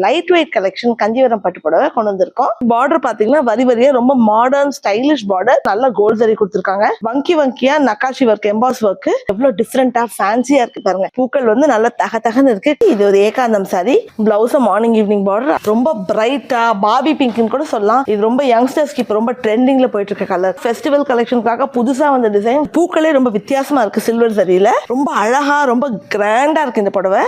Light weight collection Kanjivaram பட்டு புடவை கொண்டு வந்திருக்கோம். பார்டர் பாத்தீங்கன்னா வரி வரியா ரொம்ப மாடர்ன் ஸ்டைலிஷ் பார்டர் நல்ல கோல்ட் சரி கொடுத்துருக்காங்க. வங்கி வங்கியா நக்காஷி ஒர்க் எம்பாஸ் ஒர்க் எவ்வளவு டிஃப்ரெண்டா ஃபேன்சியா இருக்கு பாருங்க. பூக்கள் வந்து நல்ல தக தகன்னு இருக்கு. இது ஒரு Ekantham sari blouse morning evening border ரொம்ப பிரைட்டா பாபி பிங்க்னு கூட சொல்லலாம். இது ரொம்ப யங்ஸ்டர்ஸ்க்கு இப்போ ரொம்ப ட்ரெண்டிங்ல போயிட்டு இருக்க கலர் ஃபெஸ்டிவல் கலெக்ஷனுக்காக புதுசா வந்த டிசைன் பூக்களே ரொம்ப வித்தியாசமா இருக்கு சில்வர் சரியில ரொம்ப அழகா ரொம்ப கிராண்டா இருக்கு இந்த புடவை.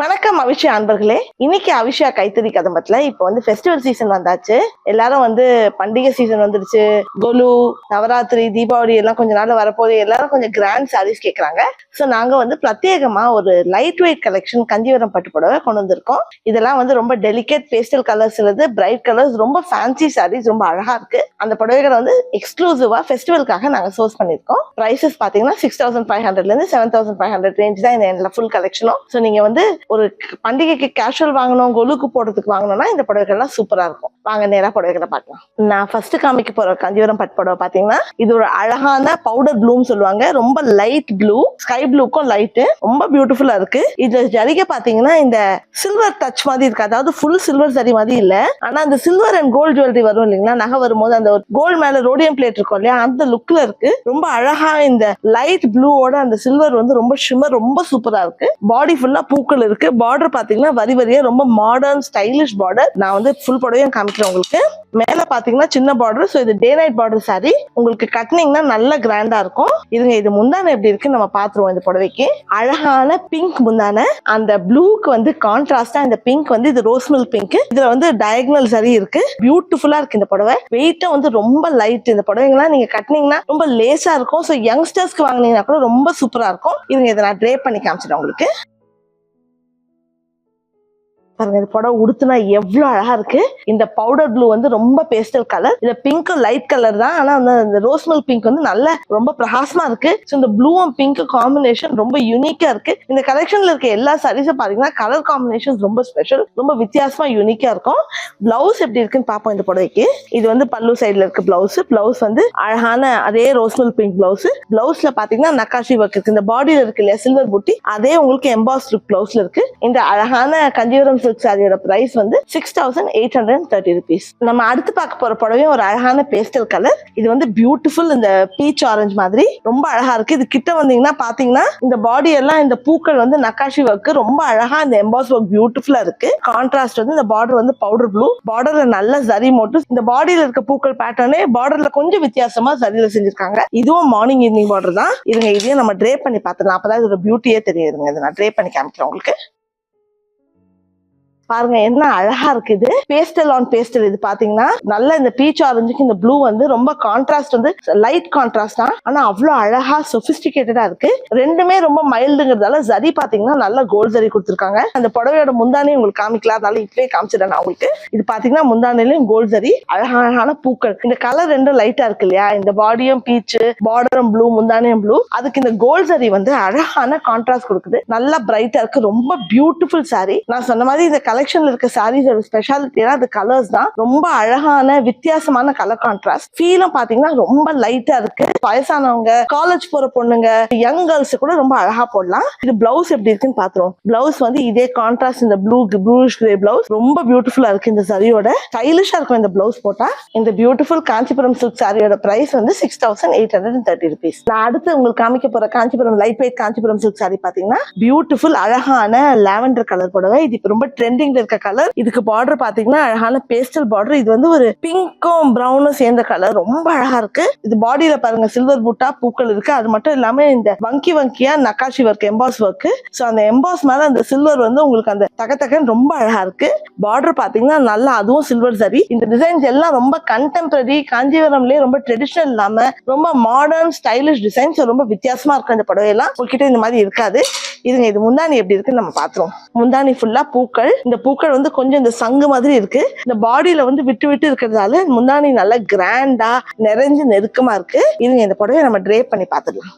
வணக்கம் அவிஷா அன்பர்களே. இன்னைக்கு அவிஷா கைத்தறி கதம்பத்துல இப்போ வந்து ஃபெஸ்டிவல் சீசன் வந்தாச்சு. எல்லாரும் வந்து பண்டிகை சீசன் வந்துடுச்சு. கொலு நவராத்திரி தீபாவளி எல்லாம் கொஞ்ச நாள் வரப்போது எல்லாரும் கொஞ்சம் கிராண்ட் சாரீஸ் கேட்குறாங்க ஸோ நாங்க வந்து பிரத்யேகமா ஒரு லைட் வெயிட் கலெக்ஷன் கஞ்சிவரம் பட்டு புடவை கொண்டு வந்திருக்கோம். இதெல்லாம் வந்து ரொம்ப டெலிகேட் பேஸ்டல் கலர்ஸ் இருந்து பிரைட் கலர்ஸ் ரொம்ப ஃபேன்சி சாரீஸ் ரொம்ப அழகா இருக்கு. அந்த புடவைகளை வந்து எக்ஸ்க்ளூசிவா ஃபெஸ்டிவலுக்காக நாங்க சோர்ஸ் பண்ணியிருக்கோம். ப்ரைசஸ் பாத்தீங்கன்னா சிக்ஸ் தௌசண்ட் ஃபைவ் ஹண்ட்ரட்ல இருந்து seven thousand five hundred range தான் இந்த ஃபுல் கலெக்ஷனும் ஸோ நீங்க வந்து ஒரு பண்டிகைக்கு கேஷுவல் வாங்கணும் கொலுக்கு போடுறதுக்கு வாங்கணும்னா இந்த புடவைகள்லாம் சூப்பரா இருக்கும். வாங்க நேரா புடவைகளை பார்க்கலாம். நான் ஃபர்ஸ்ட் காமிக்க போற கஞ்சிவரம் பட் புடவை பாத்தீங்கன்னா இது ஒரு அழகான பவுடர் ப்ளூன்னு சொல்லுவாங்க. ரொம்ப லைட் ப்ளூ ஸ்கை ப்ளூக்கும் லைட்டு ரொம்ப பியூட்டிஃபுல்லா இருக்கு. இது ஜரிகை பாத்தீங்கன்னா இந்த சில்வர் டச் மாதிரி இருக்கு. அதாவது ஃபுல் சில்வர் சரி மாதிரி இல்ல. ஆனா அந்த சில்வர் அண்ட் கோல்டு ஜுவல்லரி வரும் இல்லைங்களா? நகை வரும்போது அந்த கோல்டு மேல ரோடியம் பிளேட் இருக்கும் இல்லையா? அந்த லுக்ல இருக்கு. ரொம்ப அழகா இந்த லைட் ப்ளூவோட அந்த சில்வர் வந்து ரொம்ப ஷிமர் ரொம்ப சூப்பரா இருக்கு. பாடி ஃபுல்லா பூக்கள் இருக்கு. பார்டர் பாத்தீங்கன்னா வரி வரியா ரொம்ப மாடர்ன் ஸ்டைலிஷ் பார்டர் நான் வந்து ஃபுல் புடவையும் காமிக்கிறேன் உங்களுக்கு மேல பாத்தீங்கன்னா சின்ன பார்டர் ஸோ இது டே நைட் பார்டர் சாரி உங்களுக்கு கட்டினீங்கன்னா நல்ல கிராண்டா இருக்கும். இதுங்க இது முந்தானை எப்படி இருக்கு நம்ம பாத்துருவோம் இந்த புடவைக்கு. அழகான பிங்க் முந்தானை. அந்த ப்ளூக்கு வந்து கான்ட்ராஸ்டா இந்த பிங்க் வந்து இது ரோஸ் மில் பிங்க் இதுல வந்து டயக்னல் சரி இருக்கு. பியூட்டிஃபுல்லா இருக்கு இந்த புடவை. வெயிட்டும் வந்து ரொம்ப லைட் இந்த புடவைங்கலாம் நீங்க கட்டினீங்கன்னா ரொம்ப லேசா இருக்கும். ஸோ யங்ஸ்டர்ஸ்க்கு வாங்குனீங்கன்னா கூட ரொம்ப சூப்பரா இருக்கும். இதுங்க இதை நான் ட்ரே பண்ணி காமிச்சிட்டேன் உங்களுக்கு. பாருங்க இந்த புடவை உடுத்துனா எவ்வளவு அழகா இருக்கு. இந்த பவுடர் ப்ளூ வந்து ரொம்ப பேஸ்டல் கலர் இந்த பிங்க் லைட் கலர் தான். ஆனா அந்த இந்த ரோஸ் பிங்க் வந்து நல்ல ரொம்ப பிரகாசமா இருக்கு. ஸோ இந்த ப்ளூ அண்ட் பிங்க் காம்பினேஷன் ரொம்ப யூனிக்கா இருக்கு. இந்த கலெக்ஷன்ல இருக்க எல்லா சாரீஸும் பாத்தீங்கன்னா கலர் காம்பினேஷன் ரொம்ப ஸ்பெஷல் ரொம்ப வித்தியாசமா யூனிக்கா இருக்கும். பிளவுஸ் எப்படி இருக்குன்னு பார்ப்போம் இந்த புடவைக்கு. இது வந்து பல்லு சைடுல இருக்கு பிளவுஸ் பிளவுஸ் வந்து அழகான அதே ரோஸ் பிங்க் பிளவுஸ் பிளவுஸ்ல பாத்தீங்கன்னா நக்காஷி ஒர்க் இருக்கு. இந்த பாடியில இருக்கு இல்லையா சில்வர் புட்டி அதே உங்களுக்கு எம்பாஸ் லுக் பிளவுஸ்ல இருக்கு. இந்த அழகான கஞ்சிவரம் சில்க் சாரியோட பிரைஸ் வந்து six thousand eight hundred thirty rupees நம்ம அடுத்து பார்க்க போற புடவையும் ஒரு அழகான பேஸ்டல் கலர் இது வந்து பியூட்டிஃபுல் இந்த பீச் ஆரஞ்சு மாதிரி. ரொம்ப அழகா இருக்கு. இது கிட்ட வந்தீங்கன்னா பாத்தீங்கன்னா இந்த பாடி எல்லாம் இந்த பூக்கள் வந்து நக்காஷி ஒர்க் ரொம்ப அழகா இந்த எம்பாஸ் ஒர்க் பியூட்டிஃபுல்லா இருக்கு. கான்ட்ராஸ்ட் வந்து இந்த பார்டர் வந்து பவுடர் ப்ளூ பார்டர்ல நல்ல சரி மோட்டு இந்த பாடியில இருக்க பூக்கள் பேட்டர்னே பார்டர்ல கொஞ்சம் வித்தியாசமா சரியில செஞ்சிருக்காங்க. இதுவும் மார்னிங் ஈவினிங் பார்டர் தான். இதுங்க இதையும் நம்ம ட்ரே பண்ணி பார்த்துக்கலாம் அப்பதான் இதோட பியூட்டியே தெரியுதுங்க. இதை நான் ட்ரே பண்ணி காமிக்கிறேன் உங்களுக்கு. பாருங்க என்ன அழகா இருக்கு இது பேஸ்டல் ஆன் பேஸ்டல் இது பாத்தீங்கன்னா நல்ல இந்த பீச் ஆரஞ்சுக்கு இந்த ப்ளூ வந்து ரொம்ப கான்ட்ராஸ்ட் வந்து லைட் கான்ட்ராஸ்ட் தான். ஆனா அவ்வளவு அழகா சொபிஸ்டிகேட்டடா இருக்கு. ரெண்டுமே ரொம்ப மைல்டுங்கிறதால ஜரி பாத்தீங்கன்னா நல்ல கோல்ட் ஜரி கொடுத்துருக்காங்க. அந்த புடவையோட முந்தானே உங்களுக்கு காமிக்கலாம் அதனால இப்பவே காமிச்சிடறேன் நான் உங்களுக்கு. இது பாத்தீங்கன்னா முந்தானிலையும் கோல்ட் ஜரி அழகான பூக்கள். இந்த கலர் ரெண்டும் லைட்டா இருக்கு இல்லையா? இந்த பாடியும் பீச் பார்டரும் ப்ளூ முந்தானியும் ப்ளூ அதுக்கு இந்த கோல்ட் ஜரி வந்து அழகான கான்ட்ராஸ்ட் கொடுக்குது. நல்லா பிரைட்டா இருக்கு. ரொம்ப பியூட்டிஃபுல் சாரி நான் சொன்ன மாதிரி இந்த கலெக்ஷன்ல இருக்க சாரீஸோட ஏன்னா அது கலர்ஸ் தான். ரொம்ப அழகான வித்தியாசமான கலர் கான்ட்ராஸ்ட் ஃபீலும் பாத்தீங்கன்னா ரொம்ப லைட்டா இருக்கு. வயசானவங்க காலேஜ் போற பொண்ணுங்க யங் கேர்ள்ஸ் கூட ரொம்ப அழகா போடலாம். இது பிளவுஸ் எப்படி இருக்குன்னு பாத்துருவோம். பிளவுஸ் வந்து இதே கான்ட்ராஸ்ட் இந்த ப்ளூ ப்ளூஷ் கிரே பிளவுஸ் ரொம்ப பியூட்டிஃபுல்லா இருக்கு இந்த சரியோட ஸ்டைலிஷா இருக்கும் இந்த பிளவுஸ் போட்டா. இந்த பியூட்டிஃபுல் காஞ்சிபுரம் சில்க் சாரியோட பிரைஸ் வந்து six thousand eight hundred thirty rupees நான் அடுத்து உங்களுக்கு காமிக்க போற Kanchipuram light weight Kanchipuram silk sari பாத்தீங்கன்னா பியூட்டிஃபுல் அழகான லாவெண்டர் கலர் போடவே இது இப்ப ரொம்ப ட்ரெண்டிங்ல இருக்க கலர் இதுக்கு பார்டர் பாத்தீங்கன்னா அழகான பேஸ்டல் பார்டர் இது வந்து ஒரு பிங்க்கும் ப்ரௌனும் சேர்ந்த கலர் ரொம்ப அழகா இருக்கு. இது பாடியில பாருங்க சில்வர் பூட்டா பூக்கள் இருக்கு. அது மட்டும் இல்லாம இந்த வங்கி வங்கியா நக்காஷி ஒர்க் எம்பாஸ் ஒர்க் சோ அந்த எம்பாஸ் மேல அந்த சில்வர் வந்து உங்களுக்கு அந்த தக தகன்னு ரொம்ப அழகா இருக்கு. பார்டர் பாத்தீங்கன்னா நல்லா அதுவும் சில்வர் சரி. இந்த டிசைன்ஸ் எல்லாம் ரொம்ப கண்டெம்பரரி காஞ்சிபுரம்லயே ரொம்ப ட்ரெடிஷனல் இல்லாம ரொம்ப மாடர்ன் ஸ்டைலிஷ் டிசைன்ஸ் ரொம்ப வித்தியாசமா இருக்கு அந்த புடவையெல்லாம். உங்ககிட்ட இந்த மாதிரி இருக்காது. இதுங்க இது முந்தானி எப்படி இருக்குன்னு நம்ம பாத்துருவோம். முந்தானி ஃபுல்லா பூக்கள். இந்த பூக்கள் வந்து கொஞ்சம் இந்த சங்கு மாதிரி இருக்கு. இந்த பாடியில வந்து விட்டு விட்டு இருக்கிறதால முந்தானி நல்லா கிராண்டா நிறைஞ்சு நெருக்கமா இருக்கு. இதுங்க இந்த புடவை நம்ம ட்ரே பண்ணி பாத்துக்கலாம்.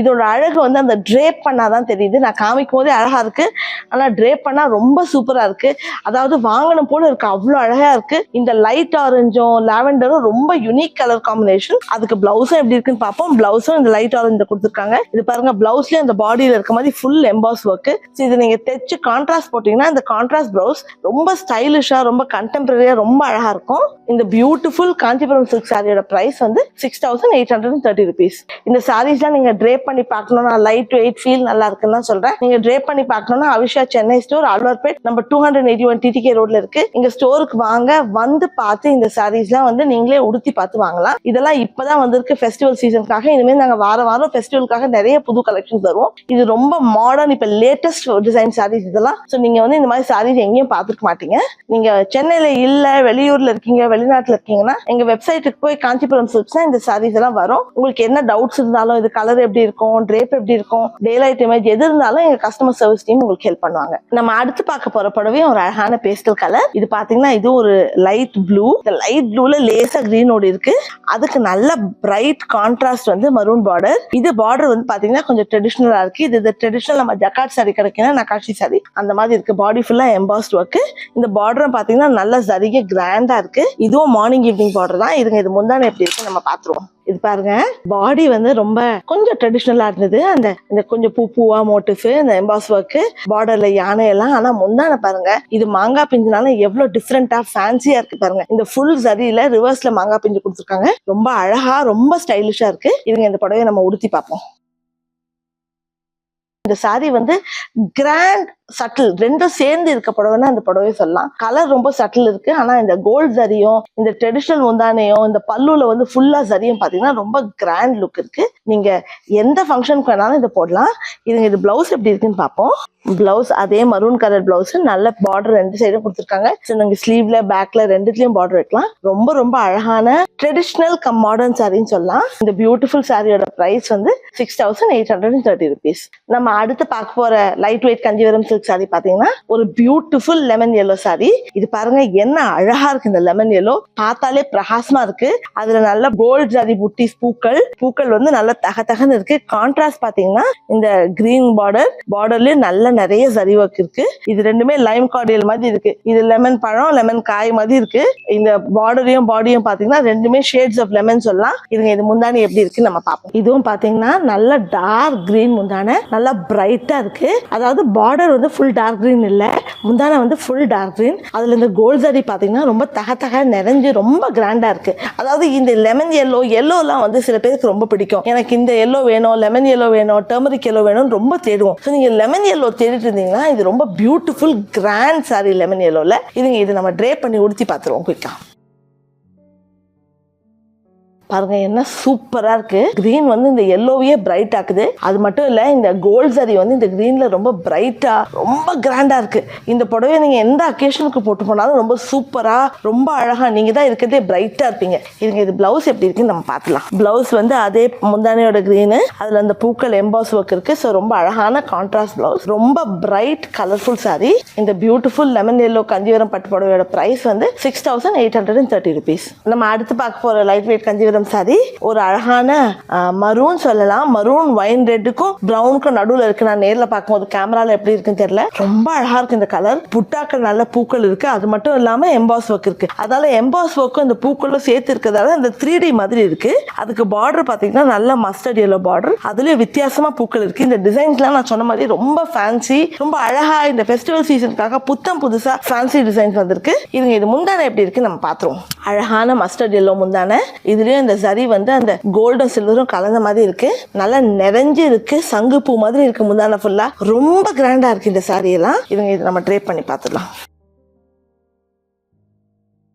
இதோட அழகு வந்து அந்த ட்ரேப் பண்ணாதான் தெரியுது. நான் காமிக்கும் போதே அழகா இருக்கு. ஆனா ட்ரேப் பண்ணா ரொம்ப சூப்பரா இருக்கு. அதாவது வாங்கணும் போல இருக்கு. அவ்வளோ அழகா இருக்கு. இந்த லைட் ஆரஞ்சும் லாவெண்டரும் ரொம்ப யூனிக் கலர் காம்பினேஷன் அதுக்கு பிளவுஸும் எப்படி இருக்குன்னு பார்ப்போம். பிளவுஸும் இந்த லைட் ஆரஞ்சு கொடுத்துருக்காங்க. இது பாருங்க பிளவுஸ்லயும் அந்த பாடியில இருக்க மாதிரி ஃபுல் எம்பாஸ் ஒர்க் இது நீங்க தைச்சு கான்ட்ராஸ்ட் போட்டீங்கன்னா இந்த கான்ட்ராஸ்ட் பிளவுஸ் ரொம்ப ஸ்டைலிஷா ரொம்ப கண்டெம்பரரியா ரொம்ப அழகா இருக்கும். இந்த பியூட்டிஃபுல் காஞ்சிபுரம் சில்க் சாரியோட பிரைஸ் வந்து six thousand eight hundred thirty rupees இந்த சாரீஸ்லாம் நீங்க ட்ரேப் பண்ணி பார்க்கணும்னா லைட் வெயிட் ஃபீல் நல்லா இருக்குன்னு சொல்றேன். நீங்க ட்ரேப் பண்ணி பார்க்கணும்னா அவிஷா சென்னை ஸ்டோர் அல்வார்பேட் நம்ம two hundred eighty one TTK ரோட்ல இருக்கு. இங்க ஸ்டோருக்கு வாங்க வந்து பார்த்து இந்த சாரீஸ்லாம் வந்து நீங்களே உடுத்தி பார்த்து வாங்கலாம். இதெல்லாம் இப்பதான் வந்திருக்கு ஃபெஸ்டிவல் சீசனுக்காக இனிமேல் நாங்க வார வாரம் ஃபெஸ்டிவலுக்காக நிறைய புது கலெக்ஷன் தருவோம் இது ரொம்ப மாடர்ன் இப்ப லேட்டஸ்ட் டிசைன் சாரீஸ் இதெல்லாம். ஸோ நீங்க வந்து இந்த மாதிரி சாரீஸ் எங்கேயும் பார்த்துருக்க மாட்டீங்க. நீங்க சென்னையில இல்ல வெளியூர்ல இருக்கீங்க வெளிநாட்டுல இருக்கீங்கன்னா எங்க வெப்சைட்டுக்கு போய் காஞ்சிபுரம் சில்க்ஸ்னா இந்த சாரீஸ் எல்லாம் வரும். உங்களுக்கு என்ன டவுட்ஸ் இருந்தாலும் இது கலர் எப்படி இருக்கும் ட்ரேப் எப்படி இருக்கும் டே லைட் இமேஜ் எது இருந்தாலும் எங்க கஸ்டமர் சர்வீஸ் டீம் உங்களுக்கு ஹெல்ப் பண்ணுவாங்க. நம்ம அடுத்து பார்க்க போற புடவையும் ஒரு அழகான பேஸ்டல் கலர் இது பாத்தீங்கன்னா இது ஒரு லைட் ப்ளூ இந்த லைட் ப்ளூல லேசா கிரீனோட இருக்கு. அதுக்கு நல்ல பிரைட் கான்ட்ராஸ்ட் வந்து மரூன் பார்டர் இது பார்டர் வந்து பாத்தீங்கன்னா கொஞ்சம் ட்ரெடிஷ்னலா இருக்கு. இது ட்ரெடிஷ்னல் நம்ம ஜக்காட் சாரி கிடைக்குன்னா நகாஷி சாரி அந்த மாதிரி இருக்கு. பாடி ஃபுல்லா எம்பாஸ்ட் ஒர்க் இந்த பார்டரும் பாத்தீங்கன்னா நல்ல சரிக கிராண்டா இருக்கு. இதுவும் மார்னிங் ஈவினிங் பார்டர் தான். இதுங்க இது முந்தான எப்படி இருக்கு நம்ம பாத்துருவோம். இது பாருங்க. பாடி வந்து ரொம்ப கொஞ்சம் ட்ரெடிஷ்னலா இருந்தது. அந்த இந்த கொஞ்சம் பூ பூவா மோட்டிஃப் இந்த எம்பாஸ் ஒர்க்கு பார்டர்ல யானை எல்லாம். ஆனா முந்தான பாருங்க இது மாங்காய் பிஞ்சுனால எவ்வளவு டிஃப்ரெண்டா ஃபேன்சியா இருக்கு பாருங்க. இந்த ஃபுல் சரியில ரிவர்ஸ்ல மாங்காய் பிஞ்சு கொடுத்துருக்காங்க. ரொம்ப அழகா ரொம்ப ஸ்டைலிஷா இருக்கு. இதுங்க இந்த புடவையை நம்ம உடுத்தி பார்ப்போம். இந்த சாரி வந்து கிராண்ட் சட்டில் ரெண்டும் சேர்ந்து இருக்க புடவைன்னா அந்த புடவை சொல்லலாம். கலர் ரொம்ப சட்டில் இருக்கு. ஆனா இந்த கோல்ட் சரியும் இந்த ட்ரெடிஷ்னல் முந்தானையும் இந்த பல்லுல வந்து ஃபுல்லா சரியும் பாத்தீங்கன்னா ரொம்ப கிராண்ட் லுக் இருக்கு. நீங்க எந்த ஃபங்க்ஷனுக்கு வேணாலும் இதை போடலாம். இதுங்க இது பிளவுஸ் எப்படி இருக்குன்னு பார்ப்போம். பிளவுஸ் அதே மரூன் கலர் பிளவுஸ் நல்ல பார்டர் ரெண்டு சைடும் கொடுத்துருக்காங்க. ஸோ நாங்கள் ஸ்லீவ்ல பேக்ல ரெண்டுத்துலயும் பார்டர் வைக்கலாம். ரொம்ப ரொம்ப அழகான ட்ரெடிஷ்னல் கம் மாடர்ன் சாரின்னு சொல்லலாம். இந்த பியூட்டிஃபுல் சாரியோட பிரைஸ் வந்து six thousand eight hundred and thirty rupees நம்ம அடுத்து பார்க்க போற light weight Kanjivaram silk sari பாத்தீங்கன்னா ஒரு பியூட்டிஃபுல் லெமன் எல்லோ சாரி இது பாருங்க என்ன அழகா இருக்கு இந்த லெமன் எல்லோ பார்த்தாலே பிரகாசமா இருக்கு. அதுல நல்ல கோல்ட் ஜாதி புட்டிஸ் பூக்கள். பூக்கள் வந்து நல்ல தக தகன்னு இருக்கு. கான்ட்ராஸ்ட் பாத்தீங்கன்னா இந்த கிரீன் பார்டர் பார்டர்லயும் நல்ல நிறைய சரி ஒர்க் இருக்கு. இது ரெண்டுமே லைம் கார்டியல் மாதிரி இருக்கு. இது லெமன் பழம் லெமன் காய் மாதிரி இருக்கு. இந்த பார்டரையும் பாடியும் பாத்தீங்கன்னா ரெண்டுமே ஷேட்ஸ் ஆஃப் லெமன் சொல்லலாம். இதுங்க இது முந்தானி எப்படி இருக்கு நம்ம பார்ப்போம். இதுவும் பாத்தீங்கன்னா நல்ல டார்க் கிரீன் முந்தான நல்லா பிரைட்டா இருக்கு. அதாவது பார்டர் வந்து ஃபுல் டார்க் கிரீன் இல்ல. முந்தான வந்து ஃபுல் டார்க் கிரீன் அதுல இந்த கோல்ட் சரி பாத்தீங்கன்னா ரொம்ப தக தக நிறைஞ்சு ரொம்ப கிராண்டா இருக்கு. அதாவது இந்த லெமன் எல்லோ எல்லோலாம் வந்து சில பேருக்கு ரொம்ப பிடிக்கும். எனக்கு இந்த எல்லோ வேணும் லெமன் எல்லோ வேணும் டர்மரிக் எல்லோ வேணும்னு ரொம்ப தேடுவோம். ஸோ நீங்க லெமன் எல்லோ தேடிட்டு இருந்தீங்கன்னா இது ரொம்ப பியூட்டிஃபுல் கிராண்ட் சாரி லெமன் எல்லோவில் இதுங்க இது நம்ம ட்ரே பண்ணி உடுத்தி பார்த்துருவோம் குயிக்காக பாருங்க என்ன சூப்பரா இருக்கு. கிரீன் வந்து இந்த எல்லோவையே பிரைட் ஆக்குது. அது மட்டும் இல்ல இந்த கோல்ட் சரி வந்து இந்த கிரீன்ல ரொம்ப பிரைட்டா ரொம்ப கிராண்டா இருக்கு. இந்த புடவை நீங்க எந்த அக்கேஷனுக்கு போட்டு போனாலும் ரொம்ப சூப்பரா ரொம்ப அழகா நீங்க தான் இருக்கிறதே பிரைட்டா இருப்பீங்க. இதுங்க இது பிளவுஸ் எப்படி இருக்குன்னு நம்ம பார்க்கலாம் பிளவுஸ் வந்து அதே முந்தானையோட கிரீனு அதுல அந்த பூக்கள் எம்பாஸ் ஒர்க் இருக்கு. ஸோ ரொம்ப அழகான கான்ட்ராஸ்ட் பிளவுஸ் ரொம்ப பிரைட் கலர்ஃபுல் சாரி இந்த பியூட்டிஃபுல் லெமன் எல்லோ கஞ்சிவரம் பட்டு புடவையோட பிரைஸ் வந்து six thousand eight hundred and thirty rupees நம்ம அடுத்து பார்க்க போற லைட் வெயிட் கஞ்சிவரம் சாரி. ஒரு அழகான மரூன் சொல்லலாம். மரூன் வைன் ரெட்டுக்கும் ப்ரௌனுக்கும் நடுவில் இருக்கு. நான் நேரில் பார்க்கும்போது கேமரால எப்படி இருக்குன்னு தெரியல. ரொம்ப அழகா இருக்கு இந்த கலர் புட்டாக்கள் நல்ல பூக்கள் இருக்கு. அது மட்டும் இல்லாம எம்பாஸ் ஒர்க் இருக்கு. அதனால எம்பாஸ் ஒர்க்கும் இந்த பூக்களும் சேர்த்து இருக்கிறதால இந்த த்ரீ டி மாதிரி இருக்கு. அதுக்கு பார்டர் பாத்தீங்கன்னா நல்ல மஸ்டர்ட் எல்லோ பார்டர் அதுலயும் வித்தியாசமா பூக்கள் இருக்கு. இந்த டிசைன்ஸ்லாம் நான் சொன்ன மாதிரி ரொம்ப ஃபேன்சி ரொம்ப அழகா இந்த ஃபெஸ்டிவல் சீசனுக்காக புத்தம் புதுசா ஃபேன்சி டிசைன்ஸ் வந்திருக்கு. இதுங்க இது முந்தானை எப்படி இருக்கு நம்ம பாத்துருவோம் அழகான மஸ்டர்ட் எல்லோ முந்தானை. இதுலயும் இந்த சரி வந்து அந்த கோல்டும் சில்வரும் கலந்த மாதிரி இருக்கு. நல்லா நிறைஞ்சு இருக்கு. சங்கு பூ மாதிரி இருக்கு முந்தான ஃபுல்லா ரொம்ப கிராண்டா இருக்கு இந்த சாரி எல்லாம். இதுங்க இது நம்ம ட்ரே பண்ணி பார்த்துடலாம்.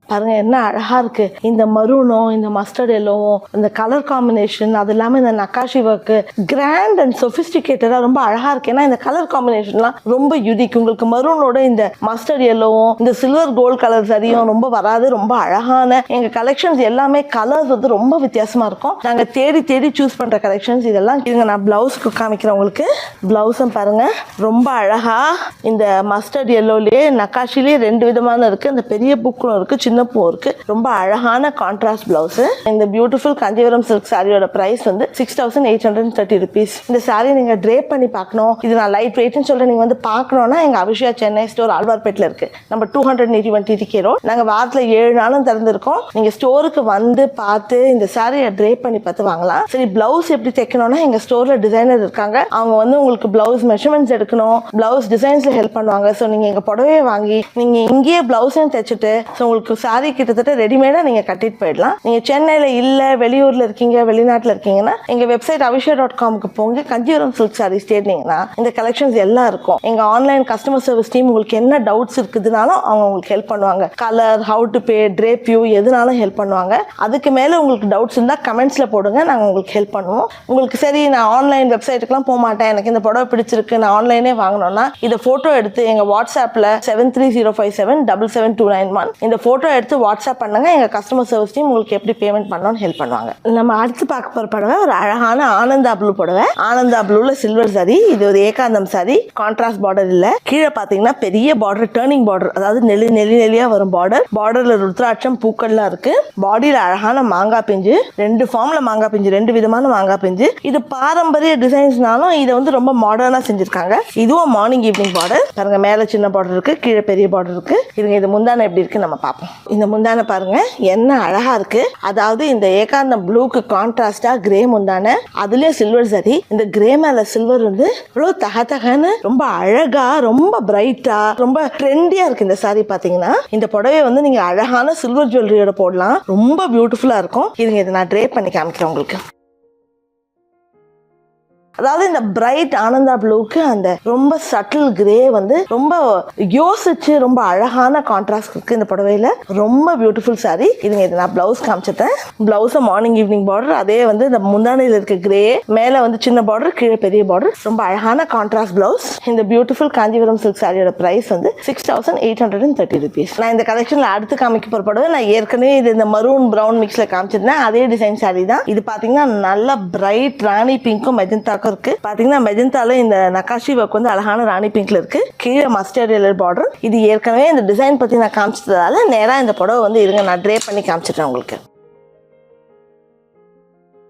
பாருங்க என்ன அழகா இருக்கு. இந்த மரூனும் இந்த மஸ்டர்ட் எல்லோவும் இந்த கலர் காம்பினேஷன் அது இல்லாம இந்த நக்காஷி ஒர்க்கு கிராண்ட் அண்ட் சொபிஸ்டிகேட்டடா ரொம்ப அழகா இருக்கு. ஏன்னா இந்த கலர் காம்பினேஷன்லாம் ரொம்ப யூனிக் உங்களுக்கு மரூனோட இந்த மஸ்டர்ட் எல்லோவும் இந்த சில்வர் கோல்ட் கலர் சரியும் ரொம்ப வராது ரொம்ப அழகான. எங்க கலெக்ஷன்ஸ் எல்லாமே கலர்ஸ் வந்து ரொம்ப வித்தியாசமா இருக்கும். நாங்க தேடி தேடி சூஸ் பண்ற கலெக்ஷன்ஸ் இதெல்லாம். இருங்க நான் பிளவுஸ்க்கு காமிக்கிறேன் உங்களுக்கு. பிளவுஸும் பாருங்க. ரொம்ப அழகா இந்த மஸ்டர்ட் எல்லோலயே நக்காஷிலேயே ரெண்டு விதமான இருக்கு. அந்த பெரிய புக்கும் இருக்கு சின்ன சின்ன பூ இருக்கு. ரொம்ப அழகான கான்ட்ராஸ்ட் பிளவுஸ் இந்த பியூட்டிஃபுல் கஞ்சிவரம் சில்க் சாரியோட பிரைஸ் வந்து six thousand eight hundred thirty rupees இந்த சாரி நீங்க ட்ரேப் பண்ணி பார்க்கணும். இது நான் லைட் வெயிட்னு சொல்றேன். நீங்க வந்து பார்க்கணும்னா எங்க அபிஷா சென்னை ஸ்டோர் ஆழ்வார்பேட்டில் இருக்கு. நம்ம two hundred eighty one TTK road நாங்க வாரத்துல ஏழு நாளும் திறந்திருக்கோம். நீங்க ஸ்டோருக்கு வந்து பார்த்து இந்த சாரியை ட்ரேப் பண்ணி பார்த்து வாங்கலாம். சரி பிளவுஸ் எப்படி தைக்கணும்னா எங்க ஸ்டோர்ல டிசைனர் இருக்காங்க. அவங்க வந்து உங்களுக்கு பிளவுஸ் மெஷர்மெண்ட்ஸ் எடுக்கணும். பிளவுஸ் டிசைன்ஸ்ல ஹெல்ப் பண்ணுவாங்க. ஸோ நீங்க எங்க புடவையை வாங்கி நீங்க இங்கேயே பிளவுஸையும் தைச்சிட்டு ஸோ உங்களுக்கு சாரி கிட்டத்தட்ட ரெடிமேடா நீங்க கட்டிட்டு போயிடலாம். நீங்க சென்னையில இல்ல வெளியூர்ல இருக்கீங்க வெளிநாட்டுல இருக்கீங்கன்னா எங்க வெப்சைட் அவிஷா டாட் காமுக்கு போங்க. கஞ்சிபுரம் சில்க் சாரீஸ் தேடினீங்கன்னா இந்த கலெக்ஷன்ஸ் எல்லாம் இருக்கும். எங்க ஆன்லைன் கஸ்டமர் சர்வீஸ் டீம் உங்களுக்கு என்ன டவுட்ஸ் இருக்குதுனாலும் அவங்க உங்களுக்கு ஹெல்ப் பண்ணுவாங்க. Colour how to pay drape view எதுனாலும் ஹெல்ப் பண்ணுவாங்க. அதுக்கு மேல உங்களுக்கு டவுட்ஸ் இருந்தால் கமெண்ட்ஸ்ல போடுங்க. நாங்க உங்களுக்கு ஹெல்ப் பண்ணுவோம். உங்களுக்கு சரி நான் ஆன்லைன் வெப்சைட்டுக்குலாம் போக மாட்டேன். எனக்கு இந்த புடவை பிடிச்சிருக்கு. நான் ஆன்லைனே வாங்கணும்னா இதை போட்டோ எடுத்து எங்க வாட்ஸ்அப்ல seven three zero five seven double seven two nine one இந்த ஃபோட்டோ எடுத்து வாட்ஸ்அப் பண்ணுங்க. எங்கள் கஸ்டமர் சர்வீஸ் டீம் உங்களுக்கு எப்படி பேமெண்ட் பண்ணணும்னு ஹெல்ப் பண்ணுவாங்க. நம்ம அடுத்து பார்க்க போகிற புடவை ஒரு அழகான ஆனந்தா ப்ளூ புடவை. ஆனந்தா ப்ளூவில் சில்வர் சாரி இது ஒரு ஏகாந்தம் சாரி கான்ட்ராஸ்ட் பார்டர் இல்லை. கீழே பார்த்தீங்கன்னா பெரிய பார்டர் டேர்னிங் பார்டர் அதாவது நெல்லி நெல்லி நெல்லியாக வரும் பார்டர் பார்டரில் ருத்ராட்சம் பூக்கள்லாம் இருக்குது பாடியில் அழகான மாங்காய் பிஞ்சு. ரெண்டு ஃபார்மில் மாங்காய் பிஞ்சு ரெண்டு விதமான மாங்காய் பிஞ்சு. இது பாரம்பரிய டிசைன்ஸ்னாலும் இதை வந்து ரொம்ப மாடர்னாக செஞ்சுருக்காங்க. இதுவும் மார்னிங் ஈவினிங் பார்டர் பாருங்கள் மேலே சின்ன பார்டர் இருக்குது கீழே பெரிய பார்டர் இருக்குது இதுங்க இது முந்தானை எப்படி இருக்குது நம்ம பார்ப்போம். இந்த முந்தானை பாருங்க என்ன அழகா இருக்கு. அதாவது இந்த ஏகாந்தம் ப்ளூக்கு கான்ட்ராஸ்டா கிரே முந்தானை அதுலயும் சில்வர் சரி. இந்த கிரே மேல சில்வர் வந்து இவ்வளோ தகதகன்னு ரொம்ப அழகா ரொம்ப பிரைட்டா ரொம்ப ட்ரெண்டியா இருக்கு இந்த சாரி பாத்தீங்கன்னா. இந்த புடவை வந்து நீங்க அழகான சில்வர் ஜுவல்லரியோட போடலாம். ரொம்ப பியூட்டிஃபுல்லா இருக்கும். இதுங்க இதை நான் ட்ரே பண்ணி காமிக்கிறேன் உங்களுக்கு. அதாவது இந்த பிரைட் ஆனந்தா ப்ளூக்கு அந்த ரொம்ப சட்டில் கிரே வந்து ரொம்ப யோசிச்சு ரொம்ப அழகான கான்ட்ராஸ்ட் இருக்கு இந்த புடவையில. ரொம்ப பியூட்டிஃபுல் சாரி இதுங்க இது நான் பிளவுஸ் காமிச்சிட்டேன். பிளவுஸை மார்னிங் ஈவினிங் பார்டர் அதே வந்து இந்த முந்தானையில் இருக்க கிரே மேலே வந்து சின்ன பார்டர் கீழே பெரிய பார்டர் ரொம்ப அழகான கான்ட்ராஸ்ட் பிளவுஸ் இந்த பியூட்டிஃபுல் காஞ்சிபுரம் சில்க் சாரியோட பிரைஸ் வந்து six thousand eight hundred and thirty rupees நான் இந்த கலெக்ஷனில் அடுத்து காமிக்க போகிற புடவை நான் ஏற்கனவே இது இந்த மரூன் ப்ரௌன் மிக்ஸில் காமிச்சிருந்தேன். அதே டிசைன் சாரி தான். இது பார்த்தீங்கன்னா நல்ல பிரைட் ராணி பிங்க்கும் மெஜந்தாக்கும் இருக்கு. பாத்தீங்கன்னா மெஜந்தால இந்த நகாஷி ஒர்க் வந்து அழகான ராணி பிங்க்ல இருக்கு. கீழே மஸ்டர்ட் எல்லர் பார்டர் இது ஏற்கனவே இந்த டிசைன் பத்தி நான் காமிச்சதால நேரா இந்த புடவை வந்து இருங்க நான் ட்ரே பண்ணி காமிச்சிட்டேன் உங்களுக்கு.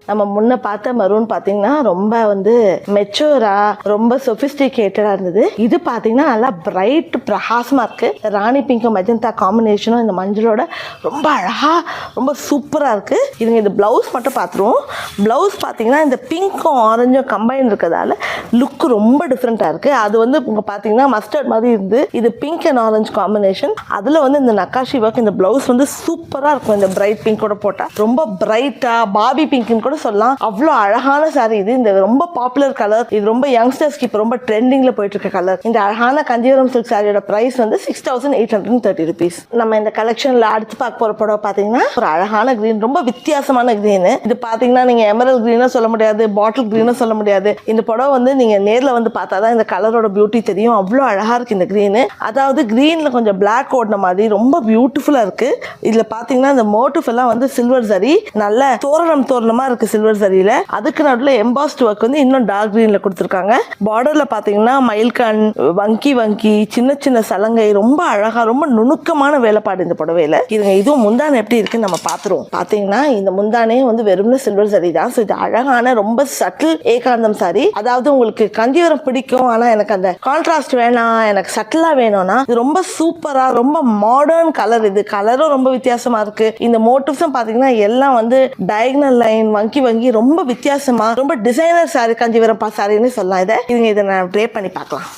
நம்ம முன்ன பார்த்த மரூன் பார்த்தீங்கன்னா ரொம்ப வந்து மெச்சூரா ரொம்ப சொபிஸ்டிகேட்டடா இருந்தது. இது பார்த்தீங்கன்னா நல்லா பிரைட் பிரகாசமா இருக்கு. ராணி பிங்க்கும் மெஜந்தா காம்பினேஷனும் இந்த மஞ்சளோட ரொம்ப அழகா ரொம்ப சூப்பரா இருக்கு. இதுங்க இந்த பிளவுஸ் மட்டும் பார்த்துருவோம். பிளவுஸ் பார்த்தீங்கன்னா இந்த பிங்க்கும் ஆரஞ்சும் கம்பைன் இருக்கிறதால லுக் ரொம்ப டிஃப்ரெண்ட்டாக இருக்கு. அது வந்து உங்க பார்த்தீங்கன்னா மஸ்டர்ட் மாதிரி இருந்து இது பிங்க் அண்ட் ஆரஞ்சு காம்பினேஷன் அதில் வந்து இந்த நக்காஷி ஒர்க் இந்த பிளவுஸ் வந்து சூப்பராக இருக்கும். இந்த பிரைட் பிங்கோட போட்டால் ரொம்ப பிரைட்டாக பாபி பிங்க்னு கூட சொல்லலாம். அவ்வளோ அழகான சாரி இது இந்த ரொம்ப பாப்புலர் கலர் இது ரொம்ப யங்ஸ்டர்ஸ்க்கு இப்போ ரொம்ப ட்ரெண்டிங்ல போயிட்டு இருக்க கலர் இந்த அழகான கஞ்சிபுரம் சில்க் சாரியோட பிரைஸ் வந்து six thousand eight hundred thirty rupees நம்ம இந்த கலெக்ஷன்ல அடுத்து பார்க்க போற படம் பார்த்தீங்கன்னா ஒரு அழகான கிரீன் ரொம்ப வித்தியாசமான கிரீன் இது பார்த்தீங்கன்னா நீங்க எமரல் கிரீனா சொல்ல முடியாது பாட்டில் கிரீனும் சொல்ல முடியாது. இந்த படம் வந்து நீங்க நேர்ல வந்து பார்த்தா தான் இந்த கலரோட பியூட்டி தெரியும். அவ்வளோ அழகா இருக்கு இந்த கிரீனு அதாவது கிரீன்ல கொஞ்சம் பிளாக் ஓடின மாதிரி ரொம்ப பியூட்டிஃபுல்லா இருக்கு. இதுல பாத்தீங்கன்னா இந்த மோட்டிஃப் எல்லாம் வந்து சில்வர் சரி நல்ல தோரணம் தோரணமா இருக்கு சில்வர் சரியில அதுக்கு நடுவில் எம்பாஸ்ட் ஒர்க் வந்து இன்னும் டார்க் கிரீன்ல கொடுத்துருக்காங்க. பார்டர்ல பாத்தீங்கன்னா மயில்கான் வங்கி வங்கி சின்ன சின்ன சலங்கை ரொம்ப அழகா ரொம்ப நுணுக்கமான வேலைப்பாடு இந்த புடவையில. இதுங்க இதுவும் முந்தானை எப்படி இருக்குன்னு நம்ம பாத்துருவோம். பாத்தீங்கன்னா இந்த முந்தானே வந்து வெறும்னு சில்வர் சரி தான். ஸோ இது அழகான ரொம்ப சட்டில் ஏகாந்தம் சாரி அதாவது உங்களுக்கு கஞ்சிவரம் பிடிக்கும். ஆனா எனக்கு அந்த கான்ட்ராஸ்ட் வேணாம். எனக்கு சட்டிலா வேணும்னா இது ரொம்ப சூப்பரா ரொம்ப மாடர்ன் கலர் இது. கலரும் ரொம்ப வித்தியாசமா இருக்கு. இந்த மோட்டிவ்ஸும் பாத்தீங்கன்னா எல்லாம் வந்து டயக்னல் லைன் வங்கி வங்கி ரொம்ப வித்தியாசமா ரொம்ப டிசைனர் சாரி காஞ்சிபுரம் பா சாரின்னு சொல்லலாம் இதை இதுங்க இதை நான் ட்ரே பண்ணி பார்க்கலாம்.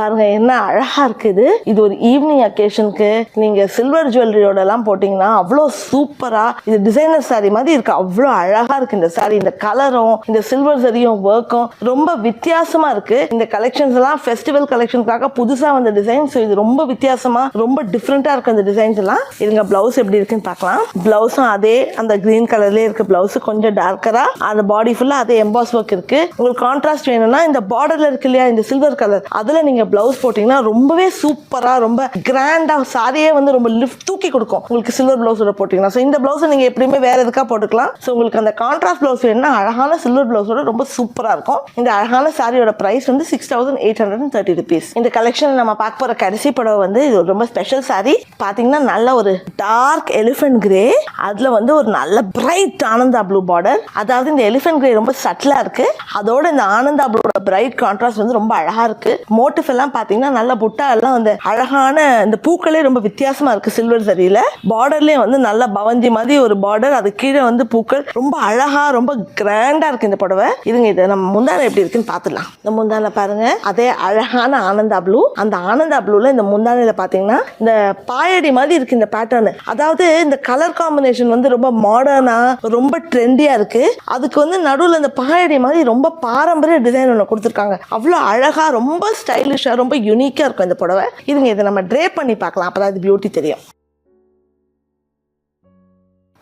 பாருங்க என்ன அழகா இருக்குது. இது ஒரு ஈவினிங் அக்கேஷனுக்கு நீங்க சில்வர் ஜுவல்லரியோட எல்லாம் போட்டீங்கன்னா அவ்வளோ சூப்பரா இது டிசைனர் சாரி மாதிரி இருக்கு. அவ்வளோ அழகா இருக்கு இந்த சாரி இந்த கலரும் இந்த சில்வர் சரியும் ஒர்க்கும் ரொம்ப வித்தியாசமா இருக்கு. இந்த கலெக்ஷன்ஸ் எல்லாம் ஃபெஸ்டிவல் கலெக்ஷனுக்காக புதுசா வந்த டிசைன்ஸ் இது ரொம்ப வித்தியாசமா ரொம்ப டிஃப்ரெண்டா இருக்கு அந்த டிசைன்ஸ் எல்லாம். இதுங்க பிளவுஸ் எப்படி இருக்குன்னு பார்க்கலாம். பிளவுஸும் அதே அந்த கிரீன் கலர்லயே இருக்கு. பிளவுஸ் கொஞ்சம் டார்க்கரா அந்த பாடி ஃபுல்லா அதே எம்பாஸ் ஒர்க் இருக்கு. உங்களுக்கு கான்ட்ராஸ்ட் வேணும்னா இந்த பார்டர்ல இருக்கு இல்லையா இந்த சில்வர் கலர் அதுல நீங்க பிளவுஸ் போட்டிங்கன்னா ரொம்பவே சூப்பரா ரொம்ப கிராண்டா சாரியே வந்து ரொம்ப லிஃப்ட் தூக்கி கொடுக்கும். உங்களுக்கு சில்வர் ப்ளவுஸோட போட்டிங்கன்னா. ஸோ இந்த பிளவுஸ் நீங்க எப்படியுமே வேற எதுக்கா போட்டுக்கலாம்? ஸோ உங்களுக்கு அந்த கான்ட்ராஸ்ட் பிளவுஸ் வேணும்னா அழகான சில்வர் பிளவுஸோட ரொம்ப சூப்பரா இருக்கும். இந்த அழகான சாரியோட பிரைஸ் வந்து six thousand eight hundred and thirty rupees இந்த கலெக்ஷன் நம்ம பார்க்க போற கடைசி புடவை வந்து இது ரொம்ப ஸ்பெஷல் சாரி பாத்தீங்கன்னா நல்ல ஒரு டார்க் எலிஃபென்ட் கிரே அதுல வந்து ஒரு நல்ல பிரைட் ஆனந்தா ப்ளூ பார்டர் அதாவது இந்த எலிஃபென்ட் கிரே ரொம்ப சட்டிலா இருக்கு. அதோட இந்த ஆனந்தா ப்ளூட பிரைட் கான்ட்ராஸ்ட் வந்து ரொம்ப அழகா இருக்கு. மோட்டிஃப் எல்லாம் பாத்தீங்கன்னா நல்ல புட்டா எல்லாம் வந்து அழகான இந்த பூக்களே ரொம்ப வித்தியாசமா இருக்கு சில்வர் சரியில. பார்டர்லேயே வந்து நல்ல பவஞ்சி மாதிரி ஒரு பார்டர் அது கீழே வந்து பூக்கள். ரொம்ப அழகா ரொம்ப கிராண்டா இருக்கு இந்த புடவை. இதுங்க இது நம்ம முந்தானை எப்படி இருக்குன்னு பார்த்துடலாம் இந்த முந்தானை பாருங்க. அதே அழகான ஆனந்தா ப்ளூ அந்த ஆனந்தா ப்ளூல இந்த முந்தானையில பாத்தீங்கன்னா இந்த பாயடி மாதிரி இருக்கு இந்த பேட்டர்னு அதாவது இந்த கலர் காம்பினேஷன் வந்து ரொம்ப மாடர்னா ரொம்ப ட்ரெண்டியா இருக்கு. அதுக்கு வந்து நடுவில் இந்த பாயடி மாதிரி ரொம்ப பாரம்பரிய டிசைன் ஒன்று கொடுத்துருக்காங்க. அவ்வளோ அழகா ரொம்ப ஸ்டைலிஷ் ரொம்ப யூனிக்காக இருக்கும் இந்த புடவை. இதுங்க இதை நம்ம ட்ரே பண்ணி பார்க்கலாம். அப்பதான் இது பியூட்டி தெரியும்.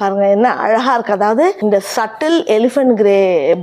பாருங்க என்ன அழகா இருக்கு. அதாவது இந்த சட்டில் எலிஃபென்ட் கிரே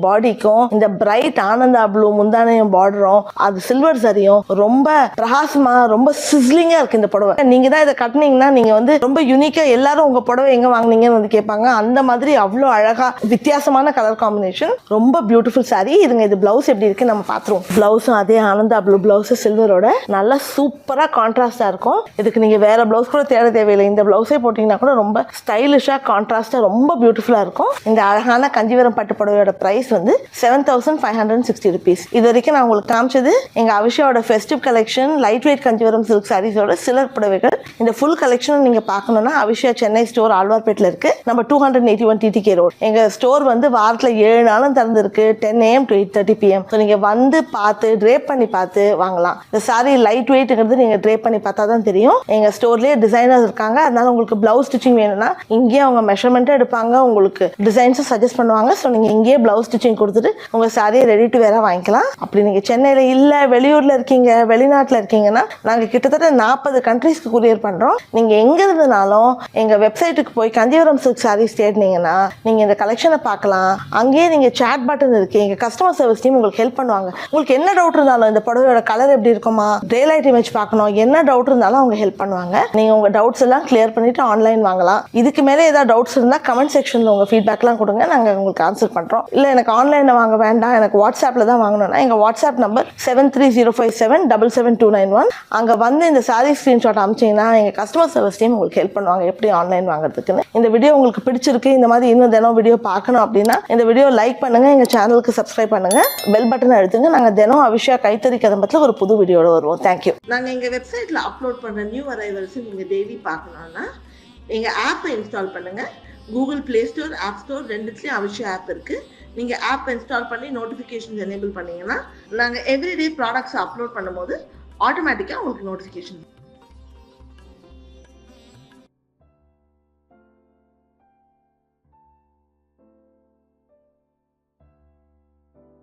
பாடிக்கும் இந்த பிரைட் ஆனந்தா ப்ளூ முந்தானையும் பார்டரும் அது சில்வர் சரியும் ரொம்ப பிரகாசமா ரொம்ப சிஸ்லிங்கா இருக்கு இந்த புடவை. நீங்க தான் இதை கட்டினீங்கன்னா நீங்க வந்து ரொம்ப யூனிக்கா எல்லாரும் உங்க புடவை எங்க வாங்குனீங்கன்னு வந்து கேட்பாங்க. அந்த மாதிரி அவ்வளோ அழகா வித்தியாசமான கலர் காம்பினேஷன் ரொம்ப பியூட்டிஃபுல் சாரி இதுங்க இது பிளவுஸ் எப்படி இருக்கு நம்ம பார்த்துருவோம் பிளவுஸும் அதே ஆனந்தா ப்ளூ பிளவுஸ் சில்வரோட நல்லா சூப்பரா கான்ட்ராஸ்டா இருக்கும். இதுக்கு நீங்க வேற பிளவுஸ் கூட தேட தேவையில்லை. இந்த பிளவுஸே போட்டீங்கன்னா கூட ரொம்ப ஸ்டைலிஷா கான்ட்ராஸ்டா ரொம்ப பியூட்டிஃபுல்லாக இருக்கும். இந்த அழகான கஞ்சிவரம் பட்டு புடவையோட ப்ரைஸ் வந்து seven thousand five hundred sixty rupees இது வரைக்கும் நான் உங்களுக்கு காமிச்சது எங்கள் அவிஷாவோட festive collection light weight Kanjivaram silk சாரீஸோட சிலர் புடவைகள். இந்த ஃபுல் கலெக்ஷன் நீங்கள் பார்க்கணும்னா அவிஷா சென்னை ஸ்டோர் ஆழ்வார்பேட்டில் இருக்குது நம்ம two hundred eighty one TTK road எங்கள் ஸ்டோர் வந்து வாரத்தில் ஏழு நாளும் திறந்துருக்கு. Ten AM to eight thirty PM so நீங்கள் வந்து பார்த்து ட்ரேப் பண்ணி பார்த்து வாங்கலாம். இந்த சாரீ லைட் வெயிட்டுங்கிறது நீங்கள் ட்ரேப் பண்ணி பார்த்தா தான் தெரியும் எங்கள் ஸ்டோர்லேயே டிசைனர்ஸ் இருக்காங்க. அதனால உங்களுக்கு ப்ளவுஸ் ஸ்டிச்சிங் வேணும்னா இங்கேயே அவங்க மெஷர்மெண்ட்டும் எடுப்பாங்க. உங்களுக்கு டிசைன்ஸும் சஜஸ்ட் பண்ணுவாங்க. ஸோ நீங்கள் இங்கேயே ப்ளவுஸ் ஸ்டிச்சிங் கொடுத்துட்டு உங்கள் சாரியை ரெடி டு வேற வாங்கிக்கலாம். அப்படி நீங்கள் சென்னையில் இல்லை வெளியூரில் இருக்கீங்க வெளிநாட்டில் இருக்கீங்கன்னா நாங்கள் கிட்டத்தட்ட நாற்பது கண்ட்ரீஸ்க்கு கொரியர் பண்ணுறோம் நீங்கள் எங்கே இருந்தனாலும் எங்கள் வெப்சைட்டுக்கு போய் கஞ்சிவரம் சில்க் சாரீஸ் தேடினீங்கன்னா நீங்கள் இந்த கலெக்ஷனை பார்க்கலாம். அங்கேயே நீங்கள் சேட் பட்டன் இருக்குது எங்கள் கஸ்டமர் சர்வீஸ் டீம் உங்களுக்கு ஹெல்ப் பண்ணுவாங்க. உங்களுக்கு என்ன டவுட் இருந்தாலும் இந்த புடவையோட கலர் எப்படி இருக்குமா டே லைட் இமேஜ் பார்க்கணும் என்ன டவுட் இருந்தாலும் அவங்க ஹெல்ப் பண்ணுவாங்க. நீங்கள் உங்கள் டவுட்ஸ் எல்லாம் கிளியர் பண்ணிவிட்டு ஆன்லைன் வாங்கலாம். இதுக்கு மேலே ஏதாவது டவுட்ஸ் இருந்தால் கமெண்ட் செக்ஷனில் உங்கள் ஃபீட்பேக்லாம் கொடுங்க. நாங்கள் உங்களுக்கு ஆன்சர் பண்ணுறோம் இல்லை எனக்கு ஆன்லைனில் வாங்க வேண்டாம். எனக்கு வாட்ஸ்அப்பில் தான் வாங்கணும்னா எங்கள் WhatsApp number seven three zero five seven double seven two nine one அங்கே வந்து இந்த சாரி ஸ்க்ரீன்ஷாட் அமிச்சிங்கன்னா எங்கள் கஸ்டமர் சர்வீஸ் டீம் உங்களுக்கு ஹெல்ப் பண்ணுவாங்க. எப்படி ஆன்லைன் வாங்குறதுக்குன்னு. இந்த வீடியோ உங்களுக்கு பிடிச்சிருக்கு இந்த மாதிரி இன்னும் தினம் வீடியோ பார்க்கணும் அப்படின்னா இந்த வீடியோ லைக் பண்ணுங்கள் எங்கள் சேனலுக்கு சப்ஸ்கிரைப் பண்ணுங்கள் பெல் பட்டன் அழுத்துங்க நாங்கள் தினம் அவிஷா கைத்தறி கதம்பத்தில் ஒரு புது வீடியோட வருவோம். தேங்க்யூ நாங்கள் எங்கள் வெப்சைட்டில் அப்லோட் பண்ணுற நியூ அரைவல்ஸ் நீங்கள் டெய்லி பார்க்கணும்னா எங்கள் ஆப்பை இன்ஸ்டால் பண்ணுங்கள் Google Play Store App Store ரெண்டுத்துலேயும் அவசியம் ஆப் இருக்குது நீங்கள் ஆப் இன்ஸ்டால் பண்ணி நோட்டிஃபிகேஷன் எனேபிள் பண்ணீங்கன்னா நாங்கள் எவ்ரிடே ப்ராடக்ட்ஸ் அப்லோட் பண்ணும்போது ஆட்டோமேட்டிக்காக உங்களுக்கு நோட்டிஃபிகேஷன்